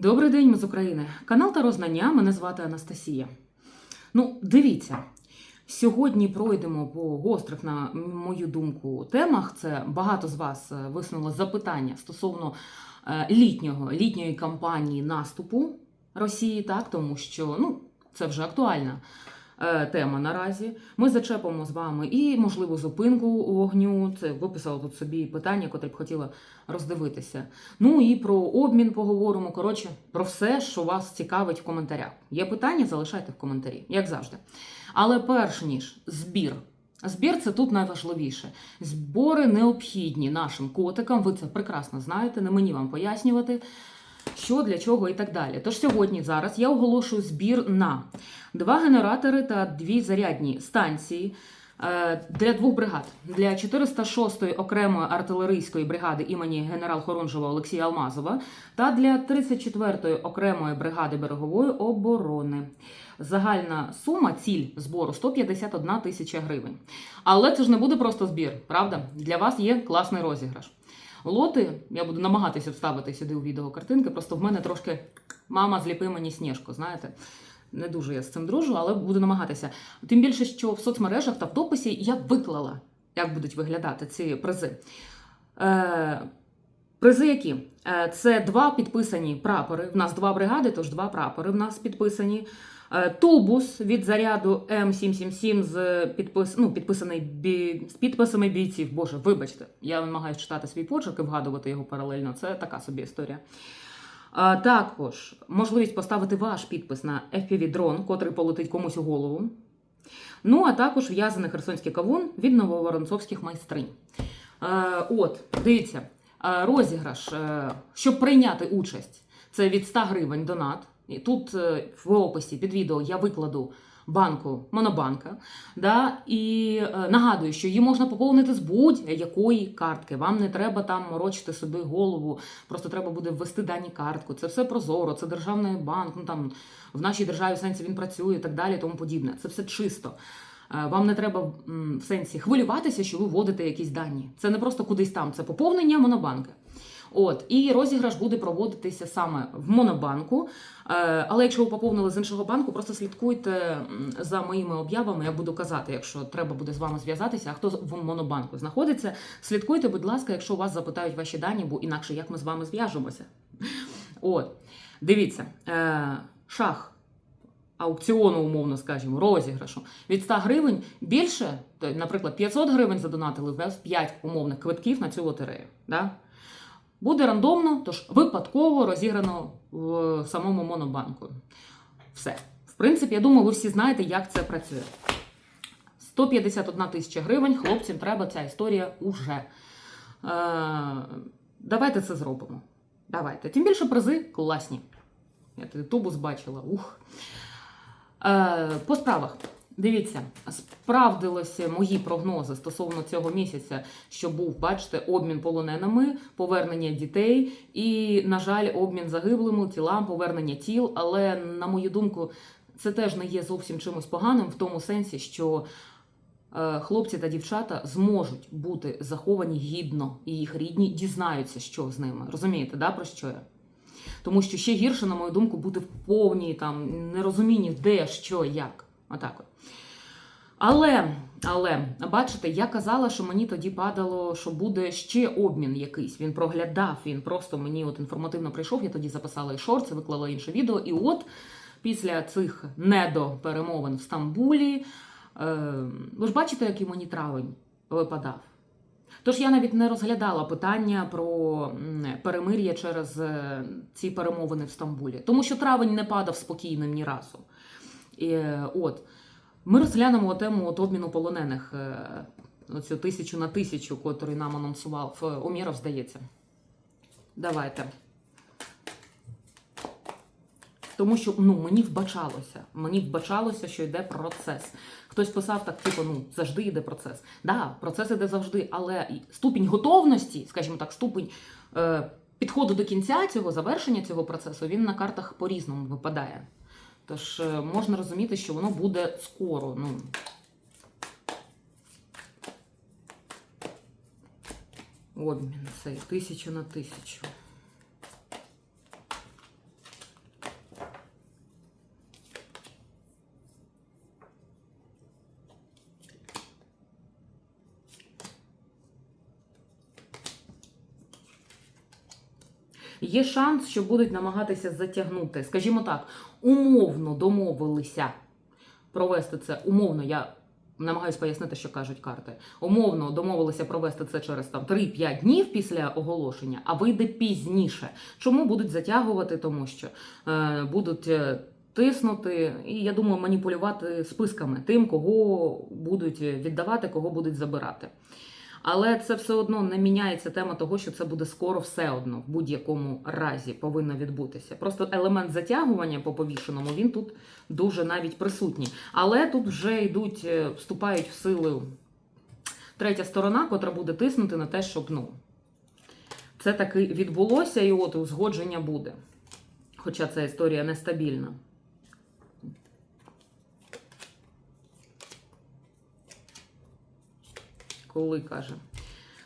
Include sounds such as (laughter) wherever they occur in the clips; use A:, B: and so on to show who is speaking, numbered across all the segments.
A: Добрий день, ми з України. Канал та Знання, Мене звати Анастасія. Ну, дивіться. Сьогодні пройдемо по гострих, на мою думку, темах. Це багато з вас е, висунуло запитання стосовно е, літнього, літньої кампанії наступу Росії, так, тому що ну, це вже актуальна е, тема наразі. Ми зачепимо з вами і можливу зупинку вогню. Це виписала тут собі питання, котре б хотіла роздивитися. Ну і про обмін поговоримо. Коротше, про все, що вас цікавить в коментарях. Є питання, залишайте в коментарі, як завжди. Але перш ніж збір. Збір це тут найважливіше. Збори необхідні нашим котикам. Ви це прекрасно знаєте, не мені вам пояснювати, що для чого і так далі. Тож сьогодні зараз я оголошую збір на два генератори та дві зарядні станції. е, Для двох бригад для 406-ї окремої артилерійської бригади імені генерал-хорунжого Олексія Алмазова та для 34-ї окремої бригади берегової оборони. Загальна сума ціль збору 151 тисяча гривень. Але це ж не буде просто збір, правда? Для вас є класний розіграш. Лоти я буду намагатися вставити сюди у відео картинки. Просто в мене трошки мама зліпи мені сніжку, знаєте. Не дуже я з цим дружу, але буду намагатися. Тим більше, що в соцмережах та в дописі я виклала, як будуть виглядати ці призи. Е, призи які? Е, це два підписані прапори. В нас два бригади, тож два прапори в нас підписані. Е, Тубус від заряду М777 з підпис... ну, підписаний бі... з підписами бійців. Боже, вибачте, я намагаюся читати свій почерк і вгадувати його паралельно. Це така собі історія. А, також можливість поставити ваш підпис на FPV-дрон, котрий полетить комусь у голову. Ну, а також в'язаний херсонський кавун від нововоронцовських майстринь. Е, от, дивіться, е, розіграш, е, щоб прийняти участь, це від 100 гривень донат. І тут е, в описі під відео я викладу банку Монобанка. Да? І е, нагадую, що її можна поповнити з будь-якої картки. Вам не треба там морочити собі голову, просто треба буде ввести дані картку. Це все прозоро, це державний банк. Ну там в нашій державі в сенсі він працює і так далі, тому подібне. Це все чисто. Е, Вам не треба в сенсі хвилюватися, що ви вводите якісь дані. Це не просто кудись там, це поповнення монобанка. От і розіграш буде проводитися саме в монобанку. Е, Але якщо ви поповнили з іншого банку, просто слідкуйте за моїми об'явами. Я буду казати, якщо треба буде з вами зв'язатися. А хто в монобанку знаходиться, слідкуйте, будь ласка, якщо вас запитають ваші дані, бо інакше як ми з вами зв'яжемося. От, дивіться, е, шах. Аукціону, умовно скажімо, розіграшу від 100 гривень більше, наприклад, 500 гривень задонатили в 5 умовних квитків на цю лотерею. Да? Буде рандомно, тож випадково розіграно в самому монобанку. Все. В принципі, я думаю, ви всі знаєте, як це працює. 151 тисяча гривень, хлопцям треба ця історія уже. Е, давайте це зробимо. Давайте. Тим більше призи класні. Я тубус бачила. Ух. Е, по справах. Дивіться, справдилися мої прогнози стосовно цього місяця, що був, бачите, обмін полоненими, повернення дітей і, на жаль, обмін загиблими, тілам, повернення тіл. Але, на мою думку, це теж не є зовсім чимось поганим в тому сенсі, що е, хлопці та дівчата зможуть бути заховані гідно, і їх рідні дізнаються, що з ними. Розумієте, да, про що я? Тому що ще гірше, на мою думку, бути в повній там нерозумінні, де, що, як. Отак от. Але, але, бачите, я казала, що мені тоді падало, що буде ще обмін якийсь. Він проглядав, він просто мені от інформативно прийшов. Я тоді записала і шорти, виклала інше відео. І от після цих недоперемовин в Стамбулі, е, ви ж бачите, який мені травень випадав. Тож я навіть не розглядала питання про перемир'я через е, ці перемовини в Стамбулі, тому що травень не падав спокійним ні разу. І, е, от. Ми розглянемо тему от обміну полонених, е, оцю тисячу на тисячу, котрий нам анонсував е, Уміров, здається. Давайте. Тому що ну, мені вбачалося, мені вбачалося, що йде процес. Хтось писав так, типу, ну завжди йде процес. Да, процес іде завжди, але ступінь готовності, скажімо так, ступінь е, підходу до кінця цього завершення цього процесу, він на картах по-різному випадає. Тож е, можна розуміти, що воно буде скоро. Ну. Обмін цей тисячу на тисячу. Є шанс, що будуть намагатися затягнути. Скажімо так, умовно домовилися провести це. Умовно, я намагаюся пояснити, що кажуть карти. Умовно домовилися провести це через там 3-5 днів після оголошення, а вийде пізніше. Чому будуть затягувати? Тому що е, будуть. е, Тиснути і я думаю, маніпулювати списками тим, кого будуть віддавати, кого будуть забирати. Але це все одно не міняється тема того, що це буде скоро все одно в будь-якому разі повинно відбутися. Просто елемент затягування по повішеному він тут дуже навіть присутній. Але тут вже йдуть, е, вступають в силу третя сторона, котра буде тиснути на те, щоб ну це таки відбулося, і от узгодження буде. Хоча ця історія нестабільна. Коли каже?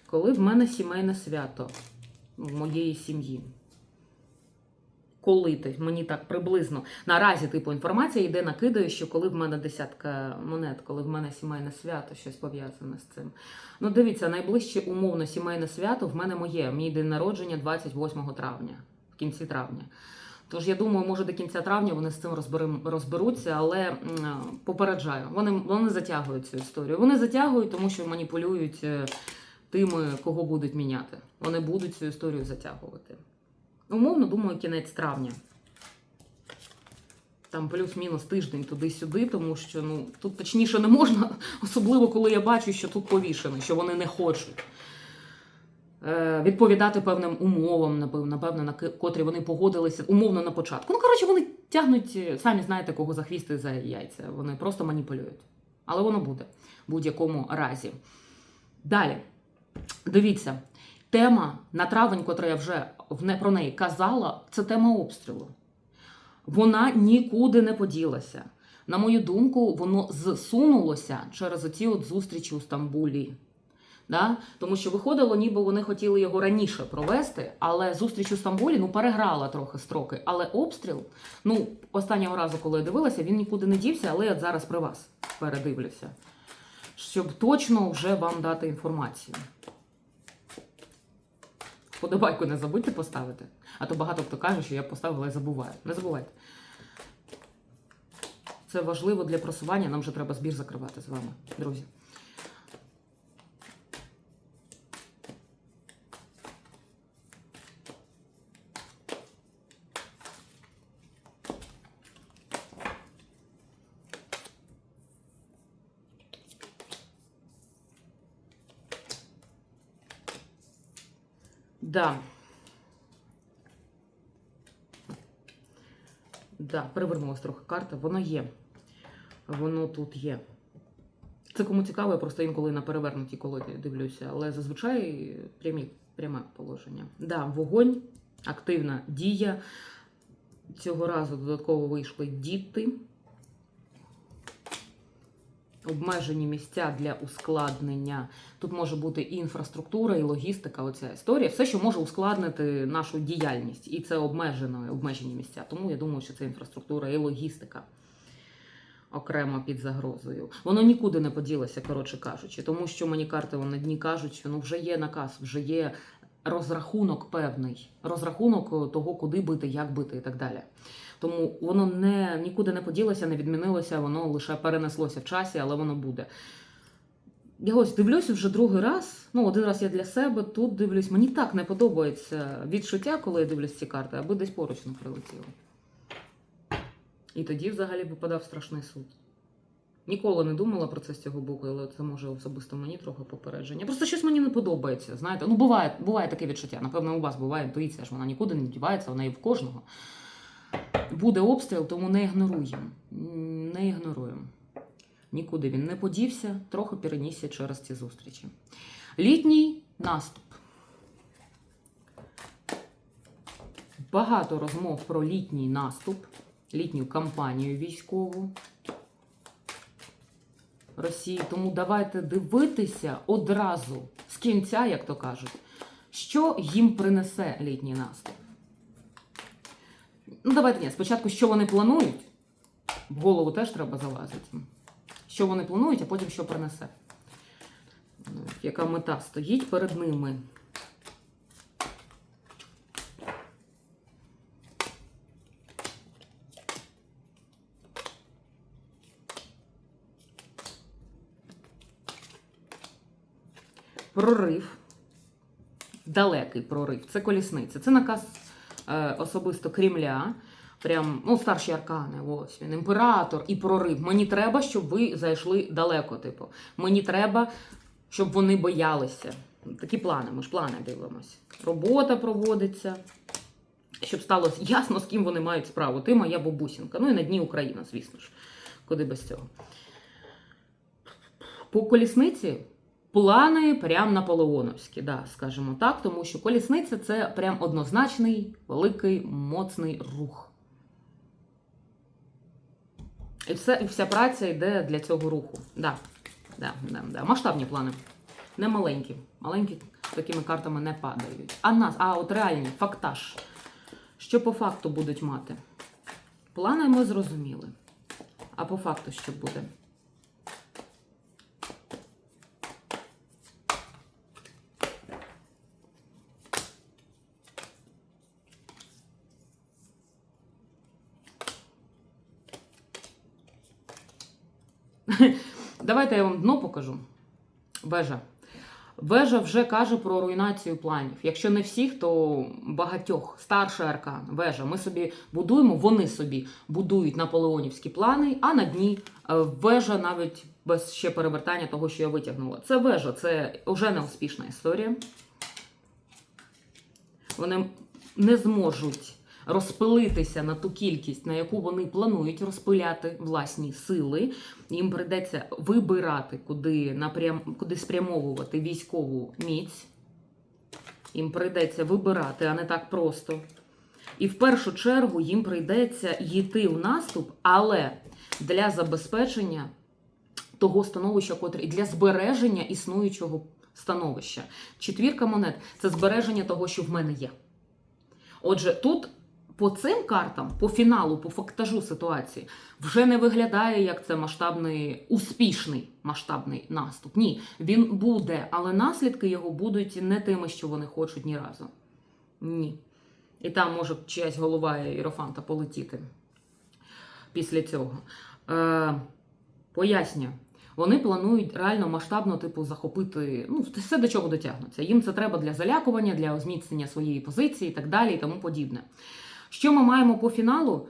A: Коли в мене сімейне свято в моєї сім'ї. Коли ти, мені так приблизно. Наразі, типу, інформація йде, накидаю, що коли в мене десятка монет, коли в мене сімейне свято, щось пов'язане з цим. Ну, дивіться, найближче умовно сімейне свято в мене моє. Мій день народження 28 травня, в кінці травня. Тож я думаю, може до кінця травня вони з цим розберуться, але попереджаю, вони, вони затягують цю історію. Вони затягують, тому що маніпулюють е, тими, кого будуть міняти. Вони будуть цю історію затягувати. Умовно, думаю, кінець травня. Там плюс-мінус тиждень туди-сюди, тому що ну тут точніше не можна, (laughs) особливо коли я бачу, що тут повішено, що вони не хочуть відповідати певним умовам, напевно, на котрі вони погодилися умовно на початку. Ну, коротше, вони тягнуть, е, самі знаєте, кого за хвіст і за яйця. Вони просто маніпулюють. Але воно буде в будь-якому разі. Далі, дивіться, тема на травень, котра я вже про неї казала, це тема обстрілу. Вона нікуди не поділася. На мою думку, воно зсунулося через оці от зустрічі у Стамбулі. Да? Тому що виходило, ніби вони хотіли його раніше провести, але зустріч у Стамбулі ну, переграла трохи строки. Але обстріл, ну, останнього разу, коли я дивилася, він нікуди не дівся, але я зараз при вас передивлюся, щоб точно вже вам дати інформацію. Подобайку не забудьте поставити. А то багато хто каже, що я поставила і забуваю. Не забувайте. Це важливо для просування. Нам вже треба збір закривати з вами, друзі. Да. Да, перевернулась трохи карта. Воно є. Воно тут є. Це кому цікаво, я просто інколи на перевернутій колоді дивлюся, але зазвичай прямі, пряме положення. Да, вогонь, активна дія. Цього разу додатково вийшли діти. Обмежені місця для ускладнення. Тут може бути і інфраструктура, і логістика. Оця історія. Все, що може ускладнити нашу діяльність. І це обмежено, обмежені місця. Тому я думаю, що це інфраструктура і логістика окремо під загрозою. Воно нікуди не поділося, коротше кажучи, тому що мені карти на дні кажуть, що ну вже є наказ, вже є розрахунок певний, розрахунок того, куди бити, як бити і так далі. Тому воно не нікуди не поділося, не відмінилося, воно лише перенеслося в часі, але воно буде. Я ось дивлюся вже другий раз. Ну, один раз я для себе, тут дивлюсь. Мені так не подобається відчуття, коли я дивлюсь ці карти, аби десь поруч не прилетіло. І тоді взагалі випадав страшний суд. Ніколи не думала про це з цього боку, але це може особисто мені трохи попередження. Просто щось мені не подобається. Знаєте, ну буває, буває таке відчуття. Напевно, у вас буває інтуїція, що вона нікуди не дівається, вона і в кожного. Буде обстріл, тому не ігноруємо. Не ігноруємо. Нікуди він не подівся, трохи перенісся через ці зустрічі. Літній наступ. Багато розмов про літній наступ, літню кампанію військову Росії. Тому давайте дивитися одразу з кінця, як то кажуть, що їм принесе літній наступ. Ну, давайте ні, спочатку, що вони планують. В голову теж треба залазити. Що вони планують, а потім що принесе. Ну, яка мета стоїть перед ними? Прорив, далекий прорив, це колісниця, це наказ особисто Кремля. Прям, ну, старші аркани, ось він, імператор і прорив. Мені треба, щоб ви зайшли далеко. Типу, мені треба, щоб вони боялися. Такі плани, ми ж плани дивимося. Робота проводиться, щоб стало ясно, з ким вони мають справу. Ти моя бабусінка. Ну і на дні Україна, звісно ж. Куди без цього. По колісниці плани прям наполеоновські, да, скажімо так, тому що колісниця це прям однозначний, великий, моцний рух. І, все, і вся праця йде для цього руху. Да, да, да, да. Масштабні плани. Не маленькі. Маленькі такими картами не падають. А нас, а от реальні, фактаж. Що по факту будуть мати? Плани ми зрозуміли. А по факту що буде? (laughs) Давайте я вам дно покажу. Вежа. Вежа вже каже про руйнацію планів. Якщо не всіх, то багатьох. Старший аркан, вежа. Ми собі будуємо, вони собі будують наполеонівські плани, а на дні е, вежа навіть без ще перевертання того, що я витягнула. Це вежа, це вже не успішна історія. Вони не зможуть розпилитися на ту кількість, на яку вони планують розпиляти власні сили. Їм прийдеться вибирати, куди, напрям... куди спрямовувати військову міць. Їм прийдеться вибирати, а не так просто. І в першу чергу їм прийдеться йти в наступ, але для забезпечення того становища, котре для збереження існуючого становища. Четвірка монет це збереження того, що в мене є. Отже, тут по цим картам, по фіналу, по фактажу ситуації, вже не виглядає як це масштабний, успішний масштабний наступ. Ні, він буде, але наслідки його будуть не тими, що вони хочуть ні разу. Ні. І там може чиясь голова іерофанта полетіти після цього. Е, Поясню. Вони планують реально масштабно, типу, захопити ну, все, до чого дотягнуться. Їм це треба для залякування, для зміцнення своєї позиції і так далі, і тому подібне. Що ми маємо по фіналу?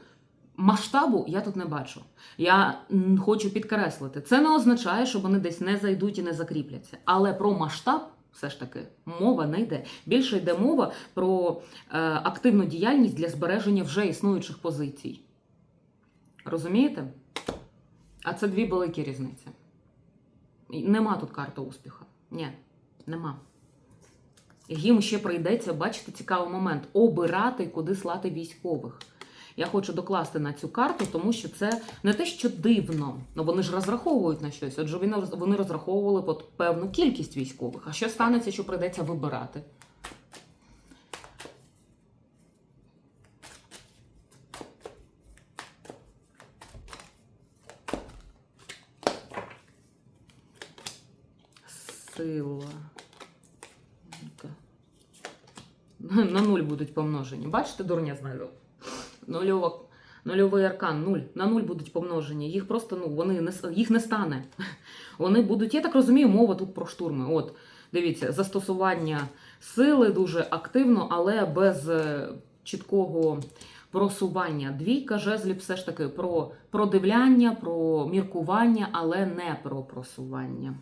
A: Масштабу я тут не бачу. Я хочу підкреслити, це не означає, що вони десь не зайдуть і не закріпляться. Але про масштаб все ж таки мова не йде. Більше йде мова про е, активну діяльність для збереження вже існуючих позицій. Розумієте? А це дві великі різниці. Нема тут карти успіху. Ні, нема. Їм ще прийдеться, бачите, цікавий момент обирати, куди слати військових. Я хочу докласти на цю карту, тому що це не те, що дивно. Ну вони ж розраховують на щось. Отже, вони розраховували певну кількість військових. А що станеться, що прийдеться вибирати? (laughs) На нуль будуть помножені. Бачите, дурня знайду? Нульова, нульовий аркан, нуль. На нуль будуть помножені. Їх просто ну, вони не, їх не стане. (laughs) Вони будуть, я так розумію, мова тут про штурми. От, дивіться, застосування сили дуже активно, але без е, чіткого просування. Двійка жезлів все ж таки про продивляння, про міркування, але не про просування.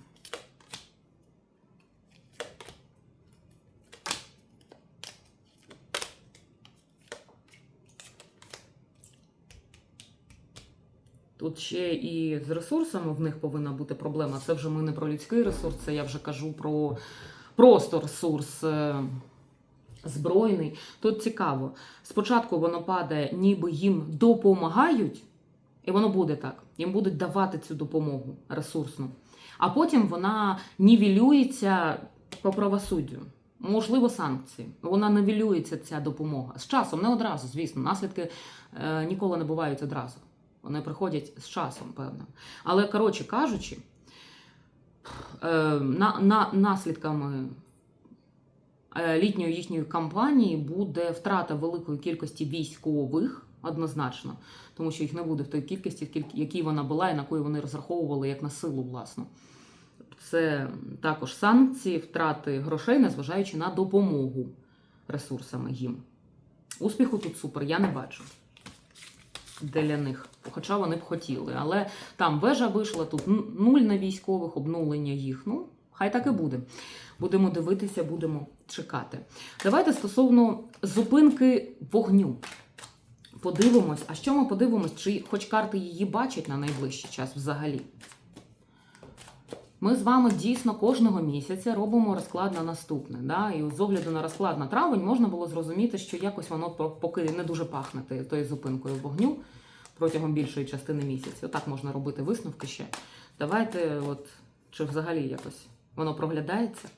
A: Тут ще і з ресурсами в них повинна бути проблема. Це вже ми не про людський ресурс, це я вже кажу про просто ресурс е, збройний. Тут цікаво. Спочатку воно падає, ніби їм допомагають, і воно буде так. Їм будуть давати цю допомогу ресурсну. А потім вона нівелюється по правосуддю. Можливо, санкції. Вона нівелюється ця допомога. З часом, не одразу, звісно, наслідки е, ніколи не бувають одразу. Вони приходять з часом, певно. Але, коротше кажучи, е, на, на, наслідками е, літньої їхньої кампанії буде втрата великої кількості військових, однозначно, тому що їх не буде в той кількості, якій вона була і на яку вони розраховували як на силу власну. це також санкції, втрати грошей, незважаючи на допомогу ресурсами їм. Успіху тут супер, я не бачу для них. Хоча вони б хотіли. Але там вежа вийшла, тут нуль на військових, обнулення їх. Ну, хай так і буде. Будемо дивитися, будемо чекати. Давайте стосовно зупинки вогню. Подивимось, а що ми подивимось, чи хоч карти її бачать на найближчий час взагалі. Ми з вами дійсно кожного місяця робимо розклад на наступне. Да? І з огляду на розклад на травень можна було зрозуміти, що якось воно по- поки не дуже пахне тою зупинкою вогню протягом більшої частини місяця. Отак можна робити висновки ще. Давайте, от, чи взагалі якось воно проглядається.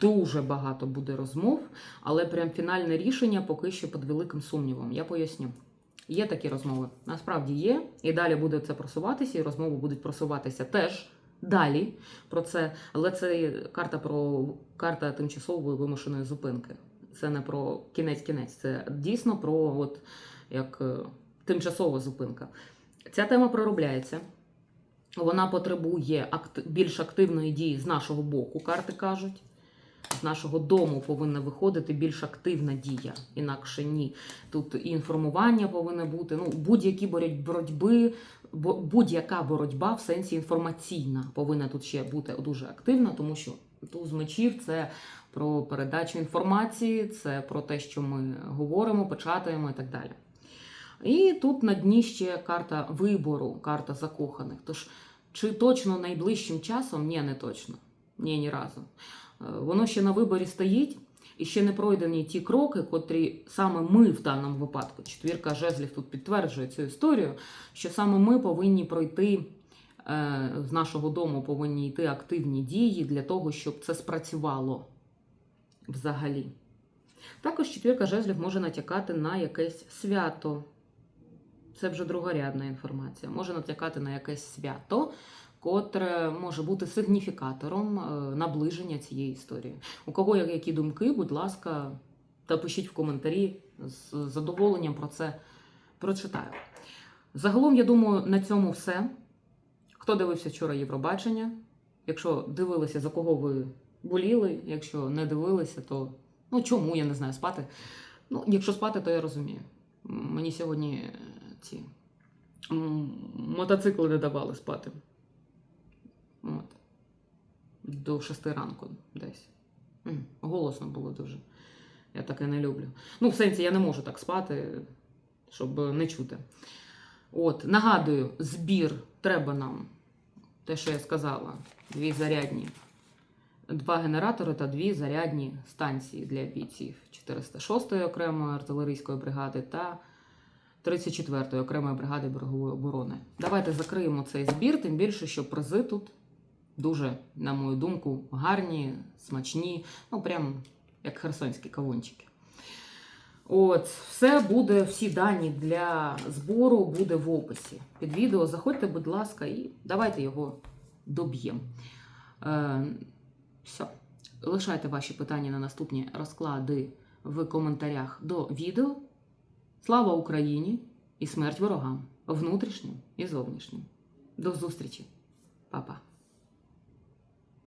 A: Дуже багато буде розмов, але прям фінальне рішення поки що під великим сумнівом. Я поясню. Є такі розмови. Насправді є, і далі буде це просуватися, і розмови будуть просуватися теж далі про це. Але це карта про карта тимчасової вимушеної зупинки. Це не про кінець-кінець, це дійсно про от як е, тимчасова зупинка. Ця тема проробляється. Вона потребує акт- більш активної дії з нашого боку, карти кажуть. З нашого дому повинна виходити більш активна дія, інакше ні. Тут і інформування повинне бути. Ну, будь-які боротьби, будь-яка боротьба в сенсі інформаційна повинна тут ще бути дуже активна, тому що туз мечів це про передачу інформації, це про те, що ми говоримо, печатаємо і так далі. І тут на дні ще карта вибору, карта закоханих. Тож, чи точно найближчим часом? Ні, не точно. Ні, ні разу. Воно ще на виборі стоїть, і ще не пройдені ті кроки, котрі саме ми в даному випадку, четвірка жезлів тут підтверджує цю історію, що саме ми повинні пройти е, з нашого дому, повинні йти активні дії для того, щоб це спрацювало взагалі. Також четвірка жезлів може натякати на якесь свято. Це вже другорядна інформація. Може натякати на якесь свято, котре може бути сигніфікатором е, наближення цієї історії. У кого які думки, будь ласка, та пишіть в коментарі з задоволенням про це прочитаю. Загалом, я думаю, на цьому все. Хто дивився вчора Євробачення? Якщо дивилися, за кого ви боліли, якщо не дивилися, то ну чому я не знаю спати. Ну, якщо спати, то я розумію. Мені сьогодні ці мотоцикли не давали спати. До шести ранку десь. Голосно було дуже. Я таке не люблю. Ну, в сенсі, я не можу так спати, щоб не чути. От, нагадую, збір треба нам. Те, що я сказала, дві зарядні, два генератори та дві зарядні станції для бійців 406-ї окремої артилерійської бригади та 34-ї окремої бригади берегової оборони. Давайте закриємо цей збір, тим більше, що призи тут дуже, на мою думку, гарні, смачні, ну прям як херсонські кавунчики. От, все буде, всі дані для збору буде в описі. Під відео заходьте, будь ласка, і давайте його доб'ємо. Е, все. Лишайте ваші питання на наступні розклади в коментарях до відео. Слава Україні і смерть ворогам, внутрішнім і зовнішнім. До зустрічі, Па-па.